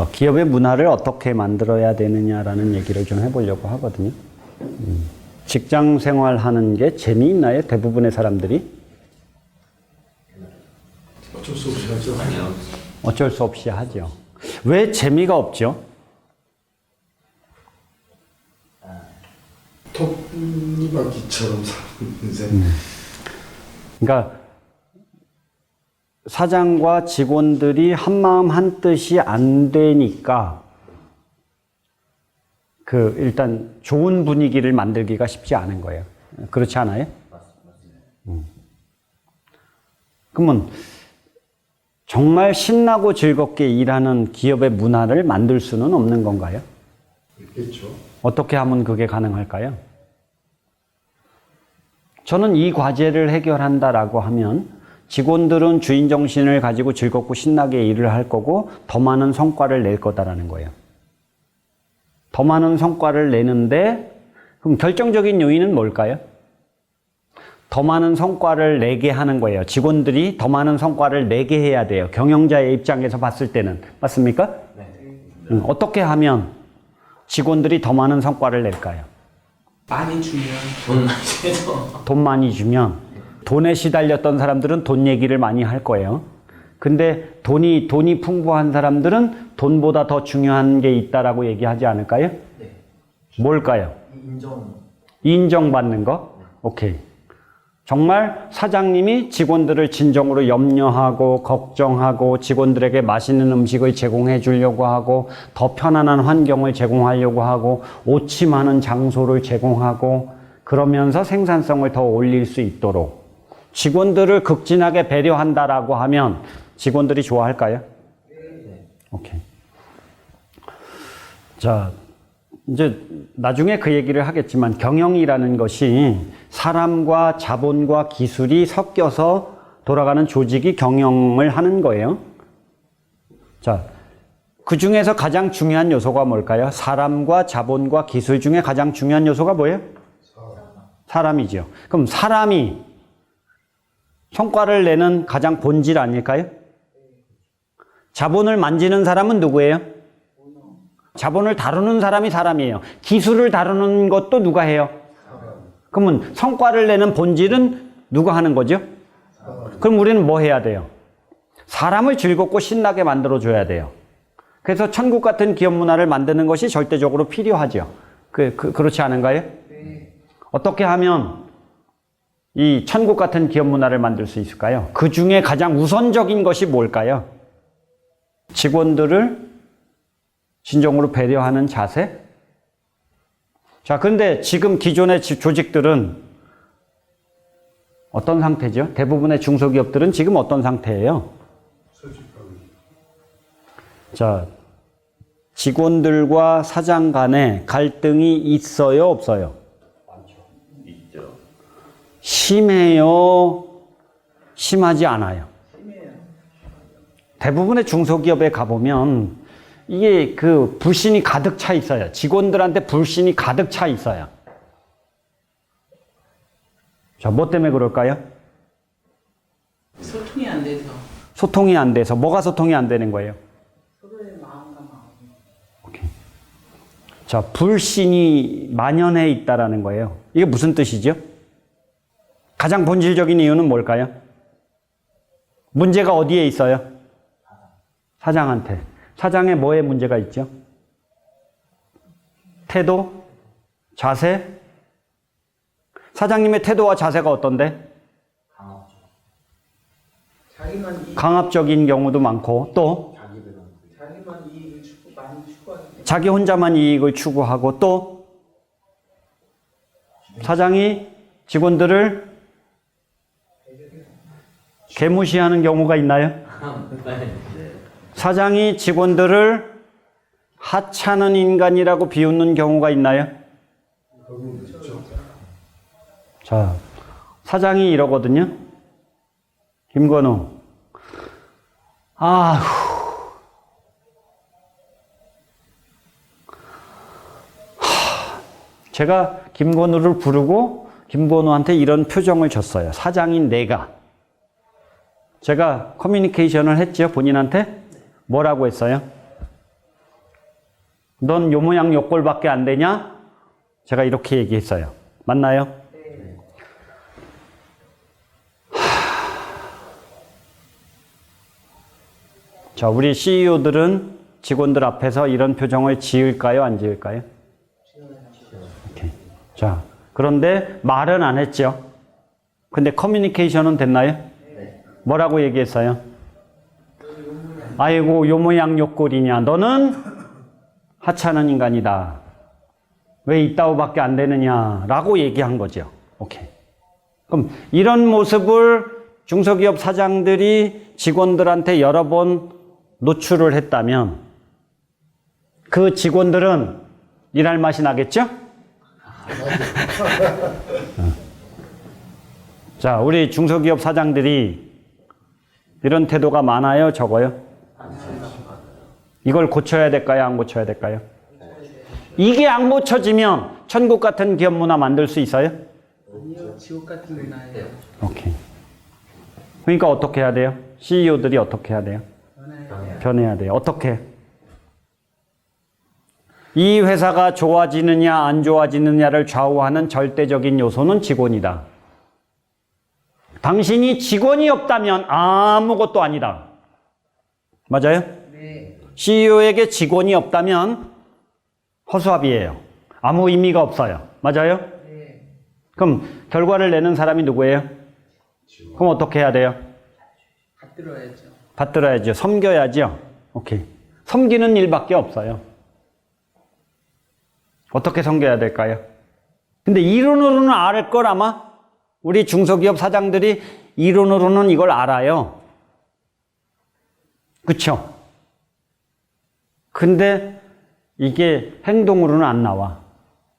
어, 기업의 문화를 어떻게 만들어야 되느냐라는 얘기를 좀 해보려고 하거든요. 음, 직장 생활하는 게 재미있나요? 대부분의 사람들이 어쩔 수 없이 하죠. 아니요. 어쩔 수 없이 하죠. 왜 재미가 없죠? 톱니바퀴처럼 사는 인생. 그러니까 사장과 직원들이 한 마음 한 뜻이 안 되니까 그 일단 좋은 분위기를 만들기가 쉽지 않은 거예요. 그렇지 않아요? 음. 그러면 정말 신나고 즐겁게 일하는 기업의 문화를 만들 수는 없는 건가요? 있겠죠. 어떻게 하면 그게 가능할까요? 저는 이 과제를 해결한다라고 하면 직원들은 주인 정신을 가지고 즐겁고 신나게 일을 할 거고 더 많은 성과를 낼 거다라는 거예요. 더 많은 성과를 내는데 그럼 결정적인 요인은 뭘까요? 더 많은 성과를 내게 하는 거예요. 직원들이 더 많은 성과를 내게 해야 돼요. 경영자의 입장에서 봤을 때는 맞습니까? 음, 어떻게 하면 직원들이 더 많은 성과를 낼까요? 많이 주면 돈 많이 돈 많이 주면 돈에 시달렸던 사람들은 돈 얘기를 많이 할 거예요. 근데 돈이 돈이 풍부한 사람들은 돈보다 더 중요한 게 있다라고 얘기하지 않을까요? 네. 뭘까요? 인정. 인정받는 거? 오케이. 정말 사장님이 직원들을 진정으로 염려하고 걱정하고 직원들에게 맛있는 음식을 제공해 주려고 하고 더 편안한 환경을 제공하려고 하고 오치 많은 장소를 제공하고 그러면서 생산성을 더 올릴 수 있도록 직원들을 극진하게 배려한다라고 하면 직원들이 좋아할까요? 오케이. 자, 이제 나중에 그 얘기를 하겠지만 경영이라는 것이 사람과 자본과 기술이 섞여서 돌아가는 조직이 경영을 하는 거예요. 자, 그 중에서 가장 중요한 요소가 뭘까요? 사람과 자본과 기술 중에 가장 중요한 요소가 뭐예요? 사람이죠. 그럼 사람이 성과를 내는 가장 본질 아닐까요? 자본을 만지는 사람은 누구예요? 자본을 다루는 사람이 사람이에요. 기술을 다루는 것도 누가 해요? 그러면 성과를 내는 본질은 누가 하는 거죠? 그럼 우리는 뭐 해야 돼요? 사람을 즐겁고 신나게 만들어줘야 돼요. 그래서 천국 같은 기업 문화를 만드는 것이 절대적으로 필요하죠. 그, 그, 그렇지 않은가요? 어떻게 하면 이 천국 같은 기업 문화를 만들 수 있을까요? 그 중에 가장 우선적인 것이 뭘까요? 직원들을 진정으로 배려하는 자세? 자, 그런데 지금 기존의 지- 조직들은 어떤 상태죠? 대부분의 중소기업들은 지금 어떤 상태예요? 자, 직원들과 사장 간에 갈등이 있어요, 없어요? 심해요? 심하지 않아요? 대부분의 중소기업에 가보면 이게 그 불신이 가득 차 있어요. 직원들한테 불신이 가득 차 있어요. 자, 뭐 때문에 그럴까요? 소통이 안 돼서 소통이 안 돼서. 뭐가 소통이 안 되는 거예요? 서로의 마음과 마음. 자, 불신이 만연해 있다라는 거예요. 이게 무슨 뜻이죠? 가장 본질적인 이유는 뭘까요? 문제가 어디에 있어요? 사장한테. 사장에 뭐에 문제가 있죠? 태도? 자세? 사장님의 태도와 자세가 어떤데? 강압적인 경우도 많고, 또 자기 혼자만 이익을 추구하고 또 사장이 직원들을 개무시하는 경우가 있나요? 네. 사장이 직원들을 하찮은 인간이라고 비웃는 경우가 있나요? 자, 사장이 이러거든요. 김건우. 아휴. 하, 제가 김건우를 부르고 김건우한테 이런 표정을 줬어요. 사장인 내가. 제가 커뮤니케이션을 했죠, 본인한테? 뭐라고 했어요? 넌 요 모양 요 꼴밖에 안 되냐? 제가 이렇게 얘기했어요. 맞나요? 네. 자, 우리 CEO들은 직원들 앞에서 이런 표정을 지을까요? 안 지을까요? 오케이. 자, 그런데 말은 안 했죠. 근데 커뮤니케이션은 됐나요? 뭐라고 얘기했어요? 아이고, 요 모양 요 꼴이냐. 너는 하찮은 인간이다. 왜 이따오밖에 안 되느냐. 라고 얘기한 거죠. 오케이. 그럼 이런 모습을 중소기업 사장들이 직원들한테 여러 번 노출을 했다면 그 직원들은 일할 맛이 나겠죠? 어. 자, 우리 중소기업 사장들이 이런 태도가 많아요, 적어요? 이걸 고쳐야 될까요, 안 고쳐야 될까요? 이게 안 고쳐지면 천국 같은 기업 문화 만들 수 있어요? 지옥 같은 문화예요. 오케이. 그러니까 어떻게 해야 돼요? CEO들이 어떻게 해야 돼요? 변해야 돼요. 어떻게? 이 회사가 좋아지느냐 안 좋아지느냐를 좌우하는 절대적인 요소는 직원이다. 당신이 직원이 없다면 아무것도 아니다. 맞아요? 네. CEO에게 직원이 없다면 허수아비예요. 아무 의미가 없어요. 맞아요? 네. 그럼 결과를 내는 사람이 누구예요? 그럼 어떻게 해야 돼요? 받들어야죠. 받들어야죠. 섬겨야죠. 오케이. 섬기는 일밖에 없어요. 어떻게 섬겨야 될까요? 근데 이론으로는 알 걸 아마 우리 중소기업 사장들이 이론으로는 이걸 알아요. 그쵸? 근데 이게 행동으로는 안 나와.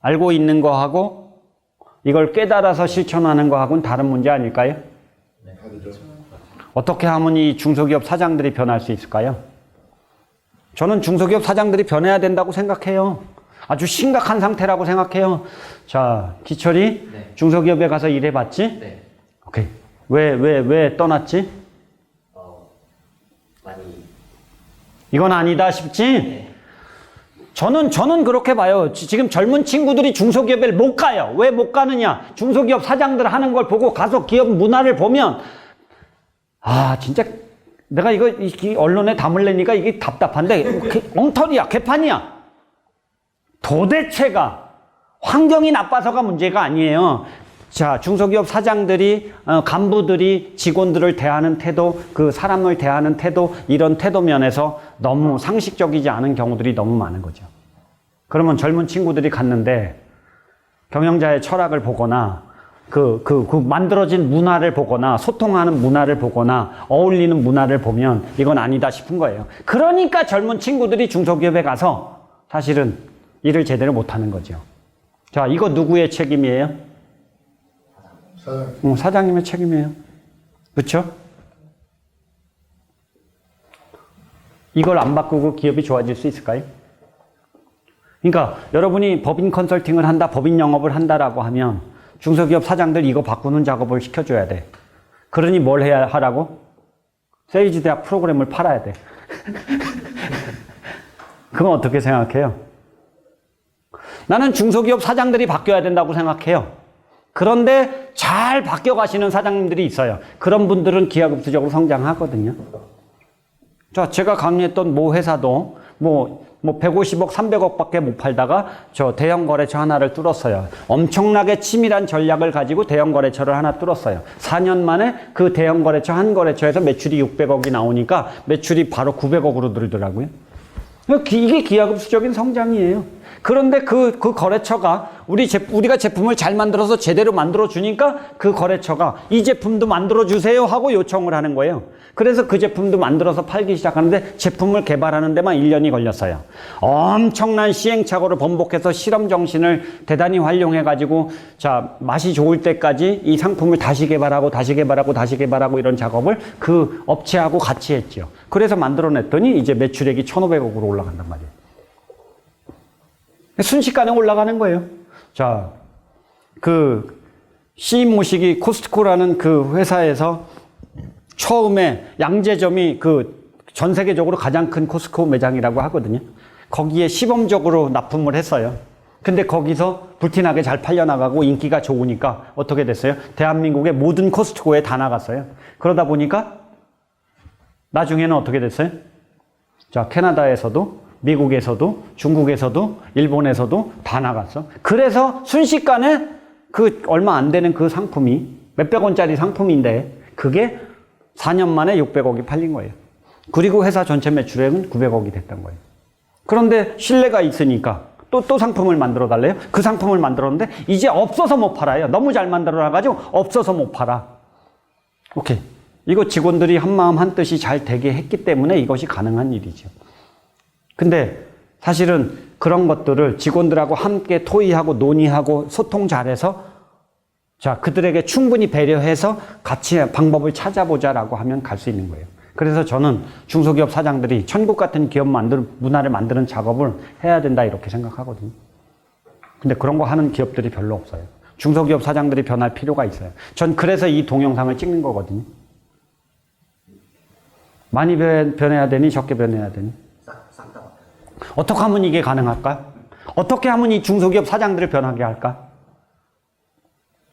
알고 있는 거하고 이걸 깨달아서 실천하는 거하고는 다른 문제 아닐까요? 다르죠. 어떻게 하면 이 중소기업 사장들이 변할 수 있을까요? 저는 중소기업 사장들이 변해야 된다고 생각해요. 아주 심각한 상태라고 생각해요. 자, 기철이 네. 중소기업에 가서 일해봤지? 네. 오케이. 왜, 왜, 왜 떠났지? 어, 많이. 이건 아니다 싶지? 네. 저는, 저는 그렇게 봐요. 지- 지금 젊은 친구들이 중소기업에 못 가요. 왜 못 가느냐? 중소기업 사장들 하는 걸 보고 가서 기업 문화를 보면, 아, 진짜, 내가 이거, 이, 이 언론에 담을래니까 이게 답답한데, 개- 엉터리야, 개판이야. 도대체가 환경이 나빠서가 문제가 아니에요. 자, 중소기업 사장들이, 어, 간부들이 직원들을 대하는 태도, 그 사람을 대하는 태도, 이런 태도 면에서 너무 상식적이지 않은 경우들이 너무 많은 거죠. 그러면 젊은 친구들이 갔는데 경영자의 철학을 보거나 그, 그, 그 만들어진 문화를 보거나 소통하는 문화를 보거나 어울리는 문화를 보면 이건 아니다 싶은 거예요. 그러니까 젊은 친구들이 중소기업에 가서 사실은 일을 제대로 못하는 거죠. 자, 이거 누구의 책임이에요? 사장 어, 사장님의 책임이에요. 그렇죠? 이걸 안 바꾸고 기업이 좋아질 수 있을까요? 그러니까 여러분이 법인 컨설팅을 한다, 법인 영업을 한다라고 하면 중소기업 사장들 이거 바꾸는 작업을 시켜줘야 돼. 그러니 뭘 해야 하라고? 세이지 대학 프로그램을 팔아야 돼. 그건 어떻게 생각해요? 나는 중소기업 사장들이 바뀌어야 된다고 생각해요. 그런데 잘 바뀌어 가시는 사장님들이 있어요. 그런 분들은 기하급수적으로 성장하거든요. 자, 제가 강의했던 모 회사도 뭐, 뭐 150억, 300억 밖에 못 팔다가 저 대형 거래처 하나를 뚫었어요. 엄청나게 치밀한 전략을 가지고 대형 거래처를 하나 뚫었어요. 4년 만에 그 대형 거래처 한 거래처에서 매출이 600억이 나오니까 매출이 바로 900억으로 늘더라고요. 이게 기하급수적인 성장이에요. 그런데 그, 그 거래처가 우리 제, 우리가 제품을 잘 만들어서 제대로 만들어 주니까 그 거래처가 이 제품도 만들어 주세요 하고 요청을 하는 거예요. 그래서 그 제품도 만들어서 팔기 시작하는데 제품을 개발하는 데만 1년이 걸렸어요. 엄청난 시행착오를 번복해서 실험 정신을 대단히 활용해 가지고 자, 맛이 좋을 때까지 이 상품을 다시 개발하고 다시 개발하고 다시 개발하고 이런 작업을 그 업체하고 같이 했죠. 그래서 만들어 냈더니 이제 매출액이 1,500억으로 올라간단 말이에요. 순식간에 올라가는 거예요. 자, 그 시인 모시기 코스트코라는 그 회사에서 처음에 양재점이 그 전 세계적으로 가장 큰 코스트코 매장이라고 하거든요. 거기에 시범적으로 납품을 했어요. 근데 거기서 불티나게 잘 팔려나가고 인기가 좋으니까 어떻게 됐어요? 대한민국의 모든 코스트코에 다 나갔어요. 그러다 보니까 나중에는 어떻게 됐어요? 자, 캐나다에서도, 미국에서도, 중국에서도, 일본에서도 다 나갔어. 그래서 순식간에 그 얼마 안 되는 그 상품이 몇백 원짜리 상품인데 그게 4년 만에 600억이 팔린 거예요. 그리고 회사 전체 매출액은 900억이 됐던 거예요. 그런데 신뢰가 있으니까 또, 또 상품을 만들어 달래요? 그 상품을 만들었는데 이제 없어서 못 팔아요. 너무 잘 만들어 놔가지고 없어서 못 팔아. 오케이. 이거 직원들이 한마음 한뜻이 잘 되게 했기 때문에 이것이 가능한 일이죠. 근데 사실은 그런 것들을 직원들하고 함께 토의하고 논의하고 소통 잘해서 자, 그들에게 충분히 배려해서 같이 방법을 찾아보자라고 하면 갈 수 있는 거예요. 그래서 저는 중소기업 사장들이 천국 같은 기업 만들, 문화를 만드는 작업을 해야 된다 이렇게 생각하거든요. 근데 그런 거 하는 기업들이 별로 없어요. 중소기업 사장들이 변할 필요가 있어요. 전 그래서 이 동영상을 찍는 거거든요. 많이 변- 변해야 되니 적게 변해야 되니. 어떻게 하면 이게 가능할까? 어떻게 하면 이 중소기업 사장들을 변하게 할까?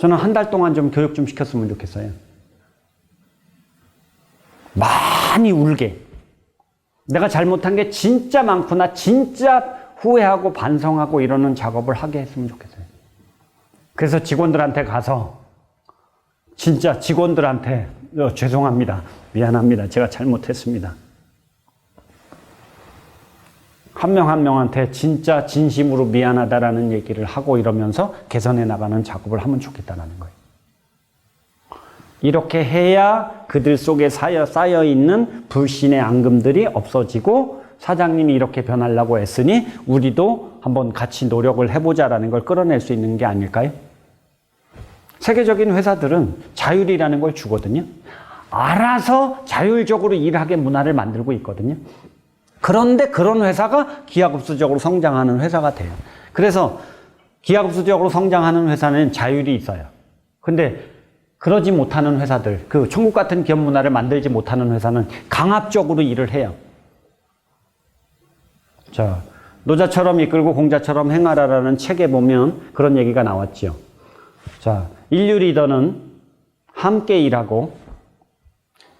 저는 한 달 동안 좀 교육 좀 시켰으면 좋겠어요. 많이 울게. 내가 잘못한 게 진짜 많구나. 진짜 후회하고 반성하고 이러는 작업을 하게 했으면 좋겠어요. 그래서 직원들한테 가서 진짜 직원들한테 어, 죄송합니다. 미안합니다. 제가 잘못했습니다. 한 명 한 명한테 진짜 진심으로 미안하다라는 얘기를 하고 이러면서 개선해 나가는 작업을 하면 좋겠다라는 거예요. 이렇게 해야 그들 속에 쌓여, 쌓여 있는 불신의 앙금들이 없어지고 사장님이 이렇게 변하려고 했으니 우리도 한번 같이 노력을 해보자라는 걸 끌어낼 수 있는 게 아닐까요? 세계적인 회사들은 자율이라는 걸 주거든요. 알아서 자율적으로 일하게 문화를 만들고 있거든요. 그런데 그런 회사가 기하급수적으로 성장하는 회사가 돼요. 그래서 기하급수적으로 성장하는 회사는 자율이 있어요. 근데 그러지 못하는 회사들, 그 천국 같은 기업 문화를 만들지 못하는 회사는 강압적으로 일을 해요. 자, 노자처럼 이끌고 공자처럼 행하라라는 책에 보면 그런 얘기가 나왔죠. 자, 인류 리더는 함께 일하고,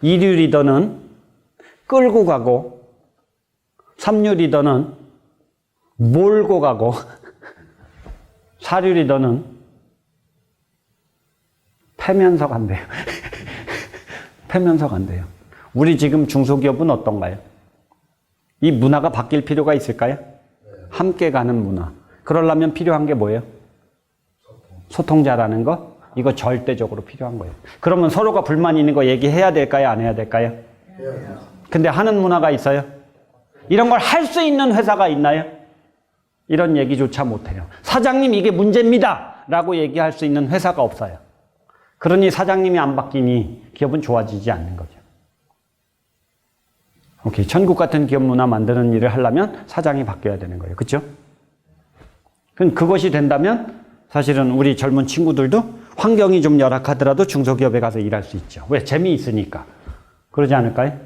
이류 리더는 끌고 가고, 삼류 리더는 몰고 가고, 사류 리더는 패면서 간대요. 패면서 간대요. 우리 지금 중소기업은 어떤가요? 이 문화가 바뀔 필요가 있을까요? 함께 가는 문화. 그러려면 필요한 게 뭐예요? 소통 잘하는 거? 이거 절대적으로 필요한 거예요. 그러면 서로가 불만 있는 거 얘기해야 될까요? 안 해야 될까요? 근데 하는 문화가 있어요? 이런 걸 할 수 있는 회사가 있나요? 이런 얘기조차 못해요. 사장님 이게 문제입니다. 라고 얘기할 수 있는 회사가 없어요. 그러니 사장님이 안 바뀌니 기업은 좋아지지 않는 거죠. 오케이. 천국 같은 기업 문화 만드는 일을 하려면 사장이 바뀌어야 되는 거예요. 그렇죠? 그럼 그것이 된다면 사실은 우리 젊은 친구들도 환경이 좀 열악하더라도 중소기업에 가서 일할 수 있죠. 왜? 재미있으니까. 그러지 않을까요?